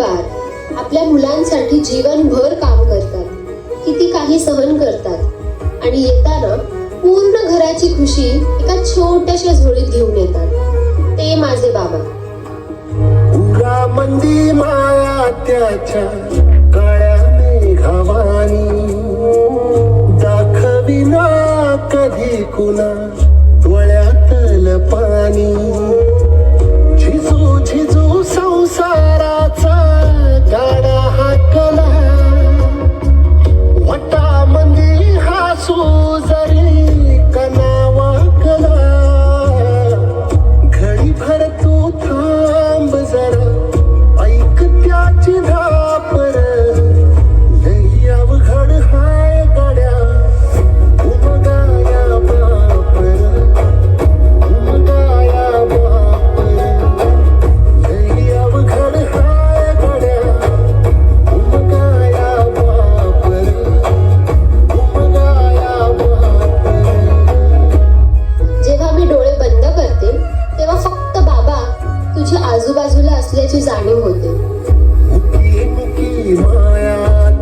परिवार आपल्या मुलांसाठी जीवनभर काम करतात. किती काही सहन करतात. आणि येताना पूर्ण घराची खुशी एका छोट्याशा झोळीत घेऊन येतात. ते माझे बाबा. उरा मंदी माया त्याच्या काळ्या मेघावानी. दाखविना कधी कुणा डोळ्यातल पाणी. যারা হাত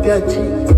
माया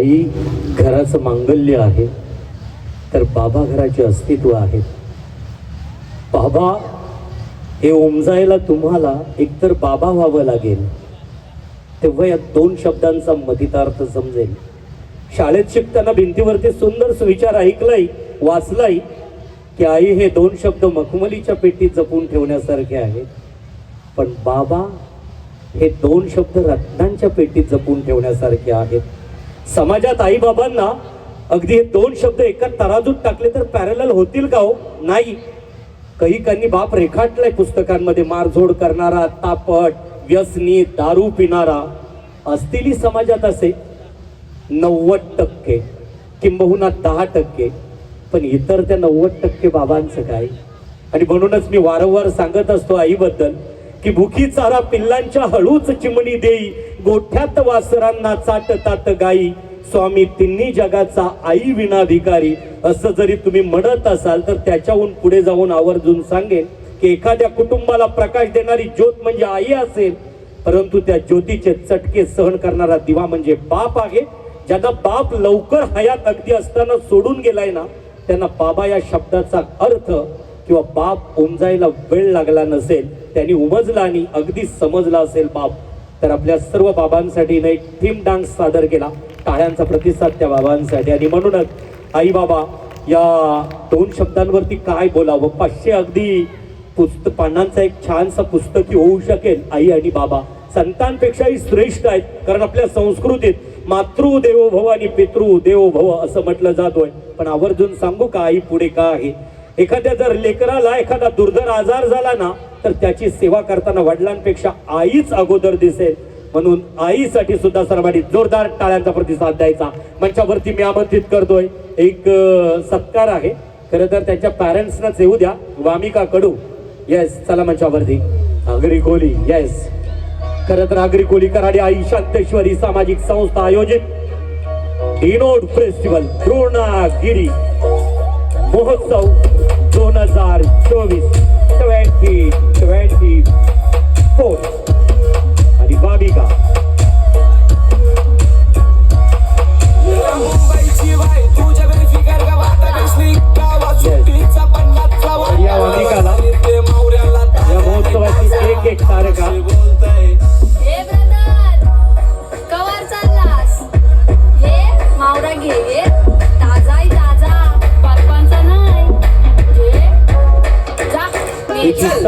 आई घराचं मांगल्य आहे तर बाबा घराचे अस्तित्व आहे. बाबा हे ओमजायला तुम्हाला एकतर बाबा व्हावं लागेल. तेव्हा या दोन शब्दांचा मतितार्थ समजेल. शाळेत शिकताना भिंतीवरती सुंदर सुविचार ऐकलाय वाचलाय की आई हे दोन शब्द मखमलीच्या पेटीत जपून ठेवण्यासारखे आहेत. पण बाबा हे दोन शब्द रत्नांच्या पेटीत जपून ठेवण्यासारखे आहेत. समाजात आई बाबांना अगदी हे दोन शब्द एका तराजूत टाकले तर पॅरल होतील का हो? नाही. कैकांनी बाप रेखाटलाय पुस्तकांमध्ये मारझोड करणारा तापट व्यसनी दारू पिणारा. असतीलही समाजात असे नव्वद टक्के किंबहुना दहा टक्के. पण इतर त्या नव्वद टक्के बाबांचं काय? आणि म्हणूनच मी वारंवार सांगत असतो आईबद्दल की भुकी चारा पिल्लांच्या हळूच चिमणी देई गोठ्यात वासरांना चाटतात गाई. स्वामी तिन्ही जगाचा आई विनाधिकारी असं जरी तुम्ही म्हणत असाल तर त्याच्याहून पुढे जाऊन आवर्जून सांगेन की एखाद्या कुटुंबाला प्रकाश देणारी ज्योत म्हणजे आई असेल. परंतु त्या ज्योतीचे चटके सहन करणारा दिवा म्हणजे बाप आहे. ज्याचा बाप लवकर हयात अगदी असताना सोडून गेलाय ना त्यांना बाबा या शब्दाचा अर्थ किंवा बाप उमजायला वेळ लागला नसेल त्यांनी उमजला आणि अगदी समजला असेल बाप. तर आपल्या सर्व बाबांसाठी एक थीम डान्स सादर केला. टाळ्यांचा प्रतिसाद त्या बाबांसाठी. आणि म्हणूनच आई बाबा या दोन शब्दांवरती काय बोलावं? पाचशे अगदी पुस्त पानांचा एक छानसा पुस्तकी होऊ शकेल आई आणि बाबा. संतांपेक्षाही श्रेष्ठ आहेत कारण आपल्या संस्कृतीत मातृ देवो भव आणि पितृ देवो भव असं म्हटलं जातोय. पण आवर्जून सांगू का आई पुढे का आहे? एखाद्या जर लेकराला एखादा दुर्धर आजार झाला ना तर त्याची सेवा करताना वडिलांपेक्षा आईच अगोदर दिसेल. म्हणून आईसाठी सुद्धा सर्वांनी जोरदार टाळ्यांचा प्रतिसाद द्यायचा. मंचावरती मी आमंत्रित करतोय. एक सत्कार आहे. खरं तर त्यांच्या पॅरेंट्सनाच येऊ द्या. वामिका कडू येस चला मंचावरती. आगरी कोली. येस खरं तर आगरी कोली कराडी आई शांतेश्वरी सामाजिक संस्था आयोजित. इनोड फेस्टिवल द्रोणागिरी महोत्सव. दोन हजार चोवीस ट्वेंटी ट्वेंटी फोर आणि बाबिका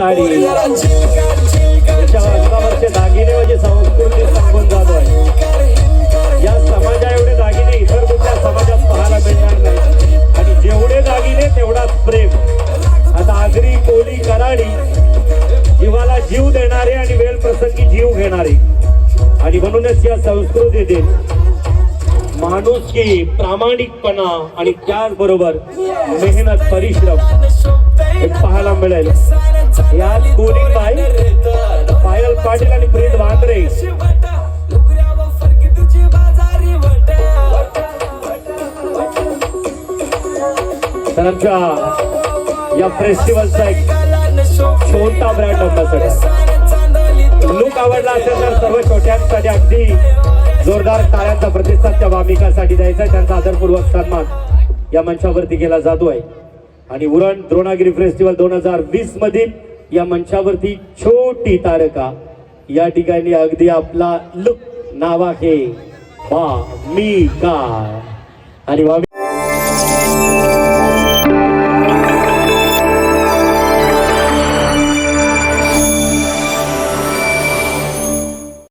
कराडी अंगावरचे दागिने म्हणजे संस्कृती सांगून जातो आहे या समाजा एवढे दागिने इतर कुठल्या समाजात पाहायला मिळणार नाही. आणि जेवढे दागिने तेवढाच प्रेम. आता आगरी कोली कराडी जीवाला जीव देणारे आणि वेळ प्रसंगी जीव घेणारे. आणि म्हणूनच या संस्कृतीतील माणुसकी प्रामाणिकपणा आणि त्याचबरोबर मेहनत परिश्रम एक पाहायला मिळेल. यात कोली बाई पायल पाटील आणि प्रीत वांद्रे तर आमच्या या फेस्टिवलचा एक छोटा ब्रँड अंबासडर लुक आवडला असेल तर सर्व छोट्यांसाठी अगदी जोरदार टाळ्यांचा प्रतिसाद त्या भाविकासाठी द्यायचा त्यांचा आदरपूर्वक सन्मान या मंचावरती केला जातो आहे आणि उरण द्रोणागिरी फेस्टिवल दोन हजार वीस मधील या मंचावरती छोटी तारका. या ठिकाणी अगदी आपला लुक नावा हे बा मी का? आणि